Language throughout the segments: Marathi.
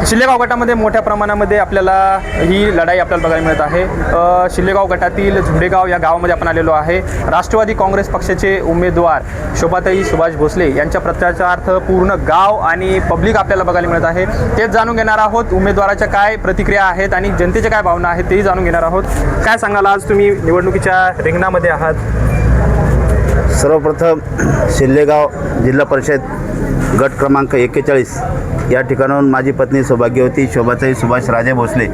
शिल्लेगाव गटामध्ये मोठ्या प्रमाणामध्ये आपल्याला ही लढाई आपल्याला बघायला मिळत आहे. शिल्लेगाव गटातील झुडेगाव या गावामध्ये आपण आलेलो आहे. राष्ट्रवादी काँग्रेस पक्षाचे उमेदवार शोभाताई सुभाष भोसले यांच्या प्रचारार्थ पूर्ण गाव आणि पब्लिक आपल्याला बघायला मिळत आहे. तेच जाणून घेणार आहोत उमेदवाराच्या काय प्रतिक्रिया आहेत आणि जनतेच्या काय भावना आहेत तेही जाणून घेणार आहोत. काय सांगाल आज तुम्ही? निवडणुकीच्या रिंगणामध्ये आहात. सर्वप्रथम शिल्लेगाव जिल्हा परिषद गट क्रमांक एक्केचाळीस. या ठिकाणाहून माझी पत्नी सौभाग्यवती शोभाताई सुभाष राजे भोसले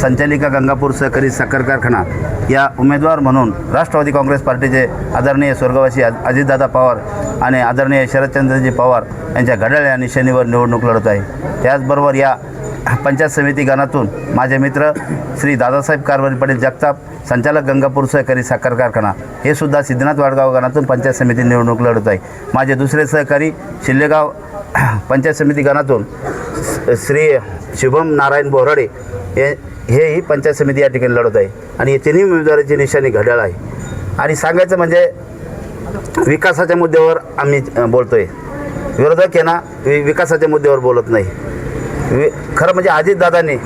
संचालिका गंगापूर सहकारी साखर कारखाना या उमेदवार म्हणून राष्ट्रवादी काँग्रेस पार्टीचे आदरणीय स्वर्गवासी अजितदादा पवार आणि आदरणीय शरदचंद्रजी पवार यांच्या घड्याळ या निशाणीवर निवडणूक लढत आहे. त्याचबरोबर या पंचायत समिती गणातून माझे मित्र श्री दादासाहेब कारवारी पाटील जगताप संचालक गंगापूर सहकारी साखर कारखाना हे सुद्धा सिद्धनाथ वाडगाव गणातून पंचायत समिती निवडणूक लढत आहे. माझे दुसरे सहकारी शिल्लेगाव पंचायत समिती गणातून श्री शुभम नारायण बोराडे हे हेही पंचायत समिती या ठिकाणी लढत आहे. आणि हे तिन्ही उमेदवारांची निशाणी घड्याळ आहे. आणि सांगायचं म्हणजे विकासाच्या मुद्द्यावर आम्ही बोलतो बोलतोय. विरोधक यांना विकासाच्या मुद्द्यावर बोलत नाही. वे खरं म्हणजे अजितदादाने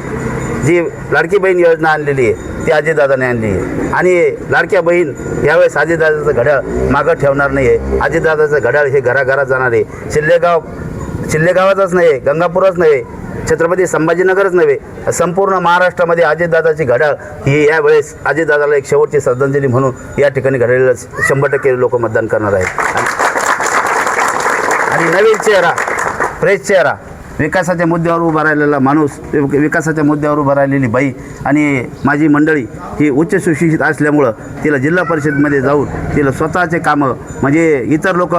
जी लाडकी बहीण योजना आणलेली आहे ती अजितदादाने आणली आहे. आणि लाडक्या बहीण यावेळेस अजितदादाचं घड्याळ मागं ठेवणार नाही आहे अजितदादाचं घड्याळ हे घराघरात जाणार आहे. शिल्लेगाव शिल्लेगावातच नाही गंगापूरच नाही छत्रपती संभाजीनगरच नव्हे संपूर्ण महाराष्ट्रामध्ये अजितदादाची घड्याळ ही यावेळेस अजितदादाला एक शेवटची श्रद्धांजली म्हणून या ठिकाणी घडलेलं शंभर टक्के लोक मतदान करणार आहेत. आणि नवीन चेहरा फ्रेश चेहरा. विकासाच्या मुद्द्यावर उभा राहिलेला माणूस विक- विकासाच्या मुद्द्यावर उभा राहिलेली बाई आणि माझी मंडळी ही उच्च सुशिक्षित असल्यामुळं तिला जिल्हा परिषदमध्ये जाऊन तिला स्वतःचे कामं म्हणजे इतर लोक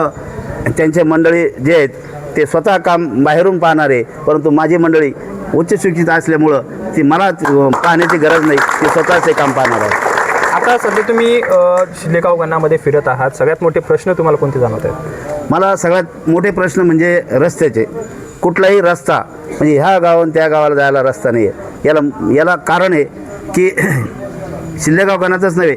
त्यांचे मंडळी जे आहेत ते स्वतः काम बाहेरून पाहणारे परंतु माझी मंडळी उच्च शिक्षित असल्यामुळं ती मला पाहण्याची गरज नाही ती स्वतःचे काम पाहणार आहे. आता सध्या तुम्ही अ, शिल्लेगाव गणामध्ये फिरत आहात. सगळ्यात मोठे प्रश्न तुम्हाला कोणते जाणवत आहेत? मला सगळ्यात मोठे प्रश्न म्हणजे रस्त्याचे. कुठलाही रस्ता म्हणजे ह्या गावाहून त्या गावाला जायला रस्ता नाही आहे याला याला कारण आहे की शिल्लेगाव नव्हे.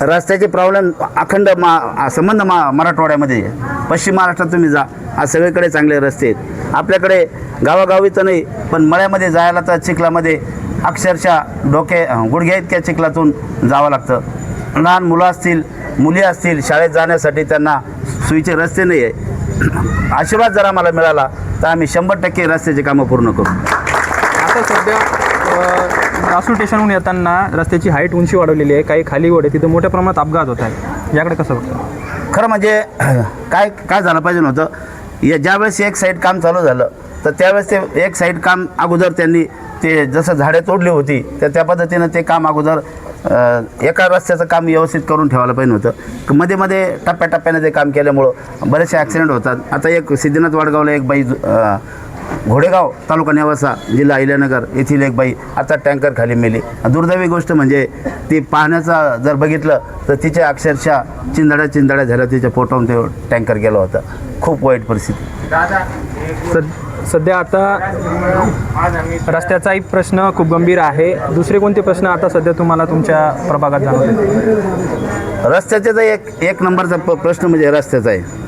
रस्त्याचे प्रॉब्लेम अखंड मा संबंध मा मराठवाड्यामध्ये पश्चिम महाराष्ट्रात तुम्ही जा आज सगळीकडे चांगले रस्ते आहेत. आपल्याकडे गावागावी तर नाही पण मळ्यामध्ये जायला तर चिखलामध्ये अक्षरशः डोके गुडघ्या इतक्या चिखलातून जावं लागतं. लहान मुलं असतील मुली असतील शाळेत जाण्यासाठी त्यांना सोयीचे रस्ते नाही आहे आशीर्वाद जर आम्हाला मिळाला तर आम्ही शंभर टक्के रस्त्याची कामं पूर्ण करू. आता सध्या लासूर स्टेशनहून येताना रस्त्याची हाईट उंची वाढवलेली आहे. काही खाली वडे तिथं मोठ्या प्रमाणात अपघात होत आहे याकडे कसं बघतो? खरं म्हणजे काय काय झालं पाहिजे नव्हतं? या ज्यावेळेस एक साईड काम चालू झालं तर त्यावेळेस ते एक साईड काम अगोदर त्यांनी ते जसं झाडे तोडली होती तर त्या पद्धतीनं ते काम अगोदर एका रस्त्याचं काम व्यवस्थित करून ठेवायला पाहिजे होतं. मध्ये मध्ये टप्प्याटप्प्याने ते काम केल्यामुळं बरेचसे ॲक्सिडेंट होतात. आता एक सिद्धनाथ वाडगावला एक बाई घोडेगाव तालुका नेवासा जिल्हा अहिल्यानगर येथील एक बाई आता टँकर खाली मेली. दुर्दैवी गोष्ट म्हणजे ती पाहण्याचा जर बघितलं तर तिच्या अक्षरशः चिंदड्या चिंदड्या झाल्या. तिच्या पोटावून ते टँकर गेलं होतं. खूप वाईट परिस्थिती. सद सध्या आता रस्त्याचाही प्रश्न खूप गंभीर आहे. दुसरे कोणते प्रश्न आता सध्या तुम्हाला तुमच्या प्रभागात जाणवले? रस्त्याचे तर एक एक नंबरचा प प्रश्न म्हणजे रस्त्याचा आहे.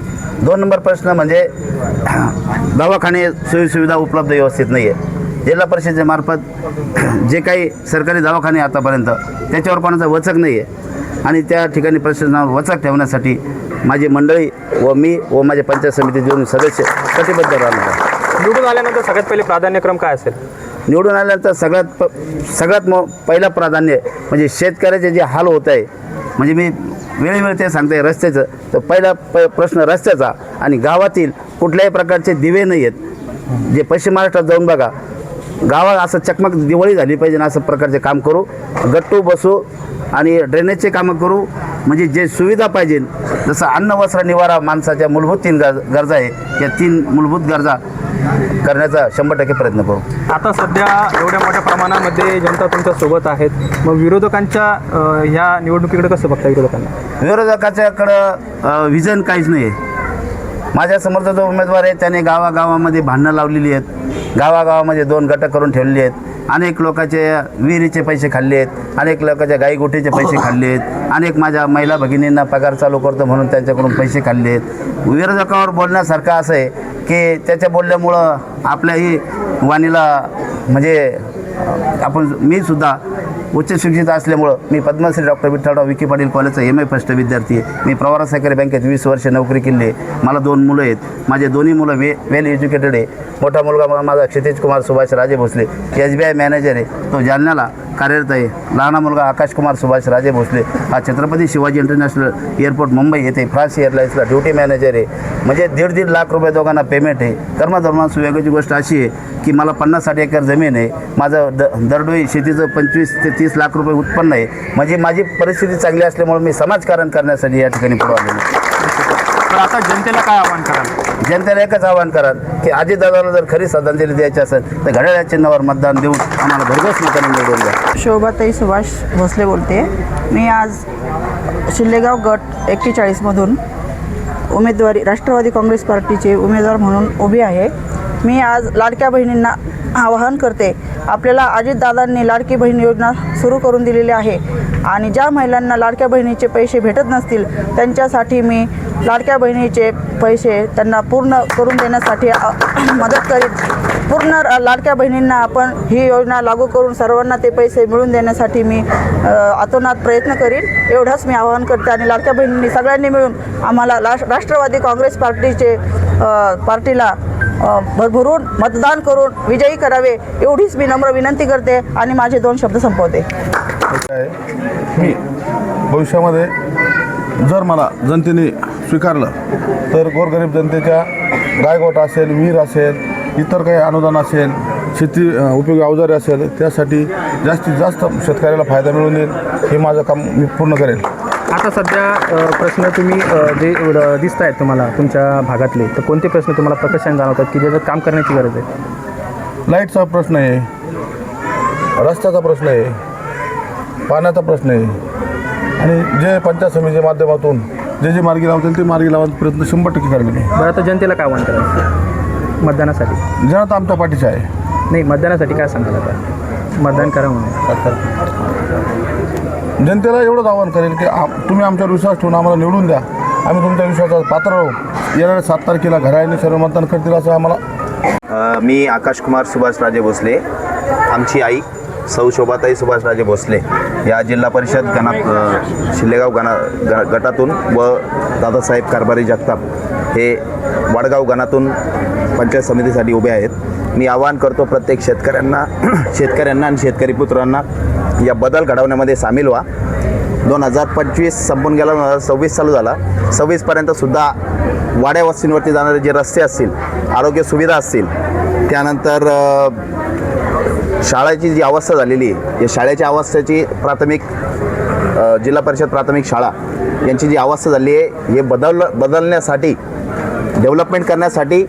दोन नंबर प्रश्न म्हणजे दवाखाने सोयीसुविधा उपलब्ध व्यवस्थित नाही आहे जिल्हा परिषदेच्या मार्फत जे काही सरकारी दवाखाने आतापर्यंत त्याच्यावर कोणाचा वचक नाही आहे आणि त्या ठिकाणी प्रशासनावर वचक ठेवण्यासाठी माझी मंडळी व मी व माझे पंचायत समिती देऊन सदस्य कटिबद्ध राहणार आहे निवडून आल्यानंतर सगळ्यात पहिले प्राधान्यक्रम काय असेल? निवडून आल्यानंतर सगळ्यात प सगळ्यात म पहिलं प्राधान्य म्हणजे शेतकऱ्याचे जे हाल होत आहे म्हणजे मी वेळोवेळी ते सांगते रस्त्याचं. तर पहिला प प्रश्न रस्त्याचा आणि गावातील कुठल्याही प्रकारचे दिवे नाही आहेत. जे पश्चिम महाराष्ट्रात जाऊन बघा गावात असं चकमक दिवाळी झाली पाहिजे ना असं प्रकारचे काम करू गट्टू बसू आणि ड्रेनेजचे कामं करू म्हणजे जे सुविधा पाहिजे जसं अन्न वस्त्र निवारा माणसाच्या मूलभूत तीन गरजा आहे. या तीन मूलभूत गरजा करण्याचा शंभर टक्के प्रयत्न करू. आता सध्या एवढ्या मोठ्या प्रमाणामध्ये जनता तुमच्यासोबत आहेत. मग विरोधकांच्या अ, ह्या निवडणुकीकडे कसं बघता विरोधकांना? विरोधकाच्याकडं विजन काहीच नाही आहे माझ्या समोरचा जो उमेदवार आहे त्याने गावागावामध्ये भांडणं लावलेली आहेत. गावागावामध्ये दोन गट करून ठेवलेली आहेत. अनेक लोकांचे विहिरीचे पैसे खाल्ले आहेत अनेक लोकांच्या गाईगोटीचे पैसे खाल्ले आहेत अनेक माझ्या महिला भगिनींना पगार चालू करतो म्हणून त्यांच्याकडून पैसे खाल्ले आहेत. विरोधकावर बोलण्यासारखं असं आहे की त्याच्या बोलल्यामुळं आपल्याही वाणीला म्हणजे आपण मी सुद्धा उच्च शिक्षित असल्यामुळं मी पद्मश्री डॉक्टर विठ्ठलराव विखे पाटील कॉलेजचा एम ए फर्स्ट विद्यार्थी आहे. मी प्रवारा सहकारी बँकेत वीस वर्ष नोकरी केली आहे. मला दोन मुलं आहेत. माझे दोन्ही मुलं वे वेल एज्युकेटेड आहे. मोठा मुलगा माझा Kshitij Kumar Subhash Raje Bhosale S B I manager आहे. तो जालन्याला कार्यरत आहे लहाना मुलगा आकाश कुमार सुभाष राजे भोसले. हा छत्रपती शिवाजी इंटरनॅशनल एअरपोर्ट मुंबई येथे फ्रान्स एअरलाईन्सला ड्युटी मॅनेजर आहे. म्हणजे दीड दीड लाख रुपये दोघांना पेमेंट आहे. कर्मधर्मांस वेगळीची गोष्ट अशी आहे की मला पन्नास साठ एकर जमीन आहे. माझं द दरडोई शेतीचं पंचवीस ते तीस लाख रुपये उत्पन्न आहे. म्हणजे माझी परिस्थिती चांगली असल्यामुळे मी समाजकारण करण्यासाठी या ठिकाणी पुढे आलेलो आहे. आता जनतेला काय आव्हान कराल? जनतेला एकच आवाहन कराल की अजितदादाला जर खरी श्रद्धांजली द्यायची असेल तर घड्याळ्या चिन्हावर मतदान देऊन आम्हाला भरघोस मताने निवडून द्या. शोभाताई सुभाष भोसले बोलते. मी आज शिल्लेगाव गट एक्केचाळीसमधून उमेदवारी राष्ट्रवादी काँग्रेस पार्टीचे उमेदवार म्हणून उभी आहे. मी आज लाडक्या बहिणींना आवाहन करते आपल्याला अजितदादांनी लाडकी बहीण योजना सुरू करून दिलेली आहे आणि ज्या महिलांना लाडक्या बहिणीचे पैसे भेटत नसतील त्यांच्यासाठी मी लाडक्या बहिणीचे पैसे त्यांना पूर्ण करून देण्यासाठी मदत करीन पूर्ण लाडक्या बहिणींना आपण ही योजना लागू करून सर्वांना ते पैसे मिळून देण्यासाठी मी आतोनात प्रयत्न करीन. एवढंच मी आवाहन करते आणि लाडक्या बहिणींनी सगळ्यांनी मिळून आम्हाला लाश राष्ट्रवादी काँग्रेस पार्टीचे पार्टीला भरभरून मतदान करून विजयी करावे एवढीच मी नम्र विनंती करते आणि माझे दोन शब्द संपवते. मी भविष्यामध्ये जर मला जनतेने स्वीकारलं. तर गोरगरीब जनतेच्या गायगोट असेल विहीर असेल इतर काही अनुदान असेल शेती उपयोगी अवजारे असेल त्यासाठी जास्तीत जास्त शेतकऱ्याला फायदा मिळवून देईल हे माझं काम मी पूर्ण करेल. आता सध्या प्रश्न तुम्ही जे दिसत आहेत तुम्हाला तुमच्या भागातले तर कोणते प्रश्न तुम्हाला प्रकर्षाने जाणवतात की ज्याचं काम करण्याची गरज आहे? लाईटचा प्रश्न आहे रस्त्याचा प्रश्न आहे पाण्याचा प्रश्न आहे आणि जे पंचायत समितीच्या माध्यमातून जे जे मार्गी लावतील ते मार्गी लावण्याचा प्रयत्न शंभर टक्के करेल मी बरं आता जनतेला काय आव्हान कराल मतदानासाठी. जनता आमच्या पाठीची आहे. नाही मतदानासाठी काय सांगाल आता? मतदान करा म्हणून. जनतेला एवढंच आवाहन करेल की तुम्ही आमच्यावर विश्वास ठेवून आम्हाला निवडून द्या. आम्ही तुमच्या विश्वासात पात्र राहू येणाऱ्या सात तारखेला घराने सर्व मतदान करतील असं आम्हाला अ, मी आकाश कुमार सुभाष राजे भोसले आमची आई. सौ शोभाताई सुभाष राजे भोसले या जिल्हा परिषद गणा शिल्लेगाव गणा ग गटातून व दादासाहेब कारभारी जगताप हे वडगाव गणातून पंचायत समितीसाठी उभे आहेत. मी आवाहन करतो प्रत्येक शेतकऱ्यांना शेतकऱ्यांना आणि शेतकरी पुत्रांना या बदल घडवण्यामध्ये सामील व्हा. दोन हजार पंचवीस संपून गेला दोन हजार सव्वीस चालू झाला. सव्वीसपर्यंत सुद्धा वाड्या वस्तींवरती जाणारे जे रस्ते असतील आरोग्य सुविधा असतील त्यानंतर शाळेची जी अवस्था झालेली आहे या शाळेच्या अवस्थेची प्राथमिक जिल्हा परिषद प्राथमिक शाळा यांची जी अवस्था झाली आहे हे बदल बदलण्यासाठी डेव्हलपमेंट करण्यासाठी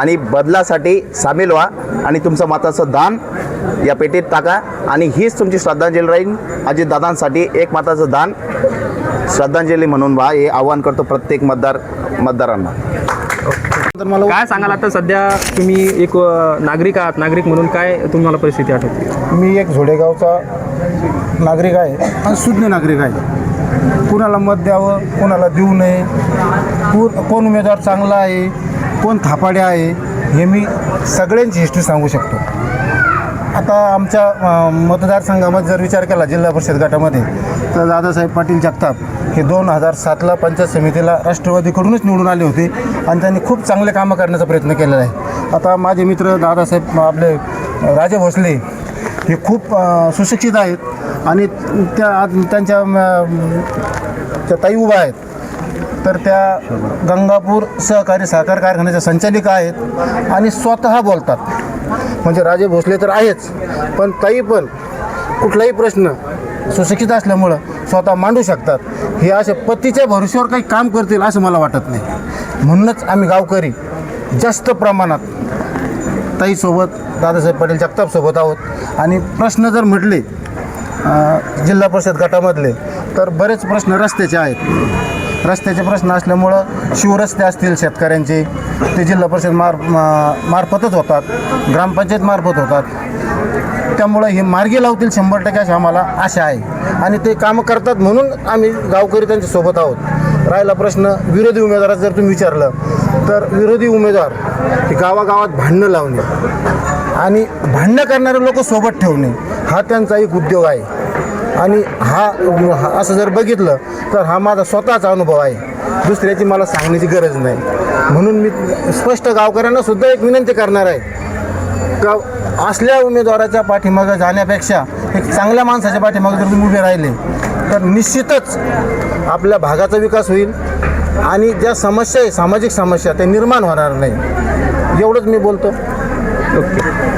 आणि बदलासाठी सामील व्हा आणि तुमचं माताचं दान या पेटीत टाका. आणि हीच तुमची श्रद्धांजली राहील. अजित दादांसाठी एक माताचं दान. श्रद्धांजली म्हणून व्हा. हे आवाहन करतो प्रत्येक मतदार मतदारांना. काय सांगाल आता सध्या तुम्ही एक नागरिक आहात नागरिक म्हणून काय तुम्हाला परिस्थिती आठवते? मी एक झोडेगावचा नागरिक आहे आणि सुज्ञ नागरिक आहे. कुणाला मत द्यावं कोणाला देऊ नये कोण कोण उमेदवार चांगला आहे कोण थापाडे आहे हे मी सगळ्यांची हिस्ट्री सांगू शकतो. आता आमच्या मतदारसंघामध्ये जर विचार केला जिल्हा परिषद गटामध्ये तर दादासाहेब पाटील जगताप हे दोन हजार सातला पंचायत समितीला राष्ट्रवादीकडूनच निवडून आले होते आणि त्यांनी खूप चांगले कामं करण्याचा प्रयत्न केलेला आहे. आता माझे मित्र दादासाहेब आपले राजे भोसले हे खूप सुशिक्षित आहेत आणि त्या त्यांच्या त्या ताई उभा आहेत. तर त्या गंगापूर सहकारी सहकार कारखान्याच्या संचालिका आहेत आणि स्वतः बोलतात. म्हणजे राजे भोसले तर आहेच पण ताई पण कुठलाही प्रश्न सुशिक्षित असल्यामुळं स्वतः मांडू शकतात. हे असे पतीच्या भरोश्यावर काही काम करतील असं मला वाटत नाही. म्हणूनच आम्ही गावकरी जास्त प्रमाणात ताईसोबत दादासाहेब पाटील जगतापसोबत आहोत. आणि प्रश्न जर म्हटले जिल्हा परिषद गटामधले तर बरेच प्रश्न रस्त्याचे आहेत. रस्त्याचे प्रश्न असल्यामुळं शिवरस्ते असतील शेतकऱ्यांचे. ते जिल्हा परिषद मार मार्फतच होतात. ग्रामपंचायत मार्फत होतात. त्यामुळं हे मार्गी लावतील शंभर टक्के अशी आम्हाला आशा आहे. आणि ते कामं करतात म्हणून आम्ही गावकरी त्यांच्यासोबत आहोत. राहिला प्रश्न विरोधी उमेदवाराचं जर तुम्ही विचारलं तर विरोधी उमेदवार हे गावागावात भांडणं लावणे आणि भांडणं करणारे लोक सोबत ठेवणे हा त्यांचा एक उद्योग आहे. आणि हा हा- असं जर बघितलं तर हा माझा स्वतःचा अनुभव आहे. दुसऱ्याची मला सांगण्याची गरज नाही. म्हणून मी स्पष्ट गावकऱ्यांना सुद्धा एक विनंती करणार आहे. गाव असल्या उमेदवाराच्या पाठीमागं जाण्यापेक्षा एक चांगल्या माणसाच्या पाठीमागं जर तुम्ही उभे राहिले तर निश्चितच आपल्या भागाचा विकास होईल आणि ज्या समस्या आहे सामाजिक समस्या त्या निर्माण होणार नाही. एवढंच मी बोलतो. अ,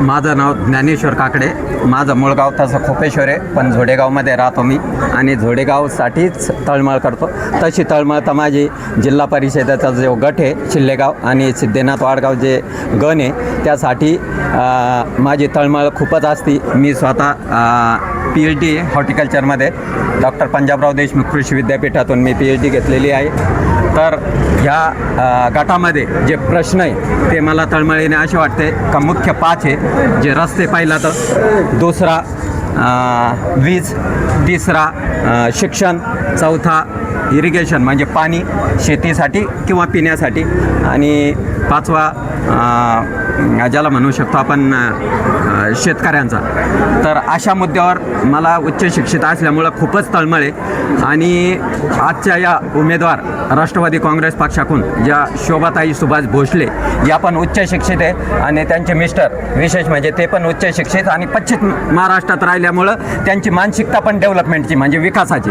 माझं नाव ज्ञानेश्वर काकडे. माझं मूळ गाव तसं खोपेश्वर आहे पण झोडेगावमध्ये राहतो मी आणि झोडेगावसाठीच तळमळ करतो. तशी तळमळ तर माझी जिल्हा परिषदेचा जो गट आहे शिल्लेगाव आणि सिद्धेनाथ वाडगाव जे गण आहे त्यासाठी माझी तळमळ खूपच असती. मी स्वतः पी एच डी हॉर्टिकल्चरमध्ये डॉक्टर पंजाबराव देशमुख कृषी विद्यापीठातून मी पी एच डी घेतलेली आहे. तर ह्या गटामध्ये जे प्रश्न आहे ते मला तळमळीने असे वाटते का मुख्य पाच आहे. जे रस्ते पाहिला तर दुसरा वीज तिसरा शिक्षण चौथा इरिगेशन म्हणजे पाणी शेतीसाठी किंवा पिण्यासाठी. आणि पाचवा ज्याला म्हणू शकतो आपण शेतकऱ्यांचा. तर अशा मुद्द्यावर मला उच्च शिक्षित असल्यामुळं खूपच तळमळ आहे. आणि आजच्या या उमेदवार राष्ट्रवादी काँग्रेस पक्षाकडून ज्या शोभाताई सुभाष भोसले या पण उच्च शिक्षित आहे. आणि त्यांचे मिस्टर विशेष म्हणजे ते पण उच्च शिक्षित. आणि पश्चिम महाराष्ट्रात राहिल्यामुळं त्यांची मानसिकता पण डेव्हलपमेंटची म्हणजे विकासाची.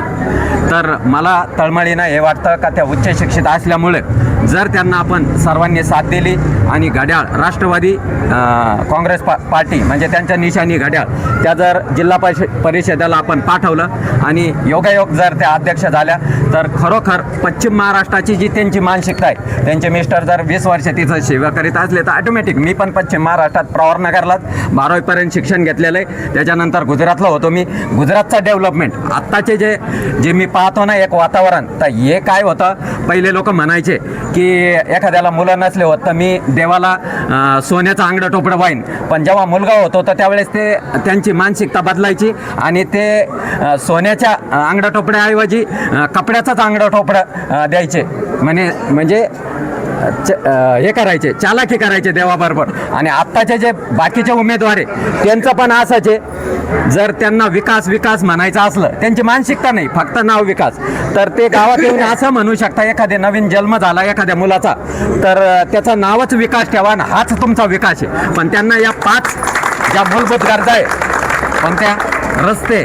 तर मला तळमळीनं हे वाटतं का त्या उच्च शिक्षित असल्यामुळे जर त्यांना आपण सर्वांनी साथ दिली आणि घड्याळ राष्ट्रवादी काँग्रेस पा पार्टी म्हणजे त्यांच्या निशाणी घड्याळ त्या जर जिल्हा परिष परिषदेला आपण पाठवलं आणि योगायोग जर त्या अध्यक्ष झाल्या तर खरोखर पश्चिम महाराष्ट्राची जी त्यांची मानसिकता आहे त्यांचे मिस्टर जर वीस वर्ष तिथं सेवा करीत असले तर ऑटोमॅटिक मी पण पश्चिम महाराष्ट्रात प्रवारनगरलाच बारावीपर्यंत शिक्षण घेतलेलं आहे. त्याच्यानंतर गुजरातला होतो मी. गुजरातचा डेव्हलपमेंट आत्ताचे जे जे मी पाहतो ना एक वातावरण तर हे काय होतं? पहिले लोक म्हणायचे की एखाद्याला मुलं नसले होत तर मी देवाला सोन्याचं अंगडं टोपडं वाईन. पण जेव्हा मुलगा होतो तर त्यावेळेस ते त्यांची मानसिकता बदलायची आणि ते सोन्याच्या अं, टोपड्याऐवजी कपड्याचाच कपड्याचंच टोपडं द्यायचे. म्हणे म्हणजे हे करायचे चालाकी करायचे देवाबरोबर. आणि आत्ताचे जे बाकीचे उमेदवार आहे त्यांचं पण असंच आहे. जर त्यांना विकास विकास म्हणायचं असलं त्यांची मानसिकता नाही फक्त नाव विकास. तर ते गावात येऊन असं म्हणू शकता एखादे नवीन जन्म झाला एखाद्या मुलाचा तर त्याचं नावच विकास ठेवा ना हाच तुमचा विकास आहे. पण त्यांना या पाच ज्या मूलभूत गरजा आहे पण त्या रस्ते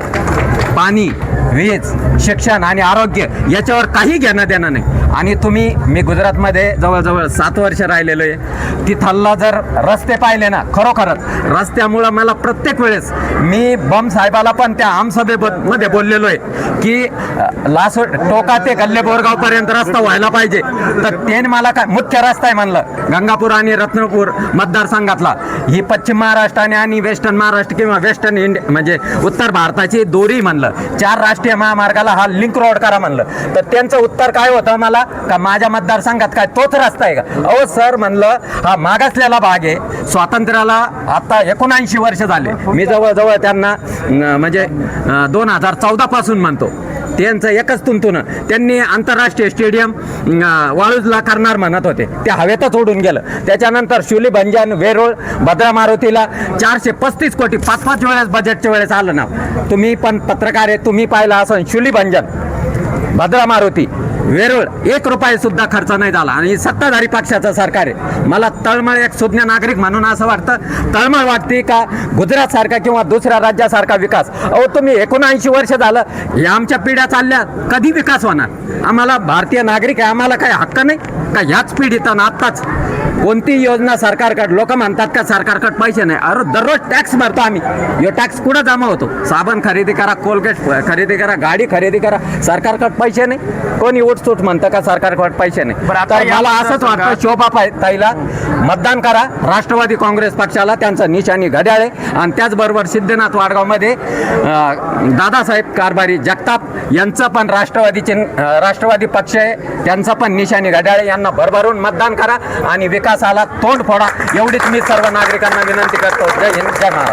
पाणी वीज शिक्षण आणि आरोग्य याच्यावर काही घेणं देणं नाही. आणि तुम्ही मी गुजरातमध्ये जवळजवळ सात वर्ष राहिलेलो आहे. तिथला जर रस्ते पाहिले ना खरोखरच रस्त्यामुळं मला प्रत्येक वेळेस मी बम साहेबाला पण त्या आमसभेमध्ये बोललेलो आहे की अ, लासो टोका ते गल्ले बोरगावपर्यंत रस्ता व्हायला पाहिजे. तर त्याने मला काय मुख्य रस्ता आहे म्हणलं. गंगापूर आणि रत्नपूर मतदारसंघातला. ही पश्चिम महाराष्ट्राने आणि वेस्टर्न महाराष्ट्र किंवा वेस्टर्न इंडिया म्हणजे उत्तर भारताची दोरी म्हणलं. चार राष्ट्र राष्ट्रीय महामार्गाला हा लिंक रोड करा म्हणलं. तर त्यांचं उत्तर काय होतं मला? का माझ्या मतदारसंघात काय तोच रस्ता आहे का? अहो सर म्हणलं हा मागासलेला भाग आहे. स्वातंत्र्याला आता एकोणऐंशी वर्ष झाले. मी जवळजवळ त्यांना म्हणजे दोन हजार चौदा पासून म्हणतो. त्यांचं एकच तुंतुन त्यांनी आंतरराष्ट्रीय स्टेडियम वाळूजला करणार म्हणत होते. ते हवेतच उडून गेलं. त्याच्यानंतर शुली भंजन वेरूळ भद्रा मारुतीला चारशे पस्तीस कोटी पाच पाच वेळेस बजेटच्या वेळेस आलं ना तुम्ही पण पत्रकार आहे तुम्ही पाहिलं असं शुली भंजन भद्रा मारुती. वेरूळ एक रुपये सुद्धा खर्च नाही झाला. आणि सत्ताधारी पक्षाचं सरकार आहे. मला तळमळ एक सुज्ञ नागरिक म्हणून असं वाटतं. तळमळ वाटते का गुजरात सारखा किंवा दुसऱ्या राज्यासारखा विकास? अहो तुम्ही एकोणऐंशी वर्ष झालं या आमच्या पिढ्या चालल्या. कधी विकास होणार? आम्हाला भारतीय नागरिक आहे. आम्हाला काही हक्क नाही? का ह्याच पिढीत आत्ताच? कोणती योजना सरकारकडे? लोक म्हणतात का सरकारकडे पैसे नाही? अरे दररोज टॅक्स भरतो आम्ही. यो टॅक्स कुठं जमा होतो? साबण खरेदी करा कोलगेट खरेदी करा गाडी खरेदी करा. सरकारकडे पैसे नाही. कोणी सुट म्हणतं का सरकारकडे पैसे नाही. बरं, आता तर या मला असंच वाटतं शोभा पाय ताईला मतदान करा. राष्ट्रवादी काँग्रेस पक्षाला त्यांचं निशाणी घड्याळ. आहे आणि त्याचबरोबर सिद्धनाथ वाडगावमध्ये अं, दादासाहेब कारभारी जगताप यांचं पण राष्ट्रवादीचे अं, राष्ट्रवादी पक्ष आहे. त्यांचं पण निशाणी घड्याळ. आहे यांना भरभरून मतदान करा आणि विकासाला तोंड फोडा. एवढीच मी सर्व नागरिकांना विनंती करतो. जय हिंद जय महाराज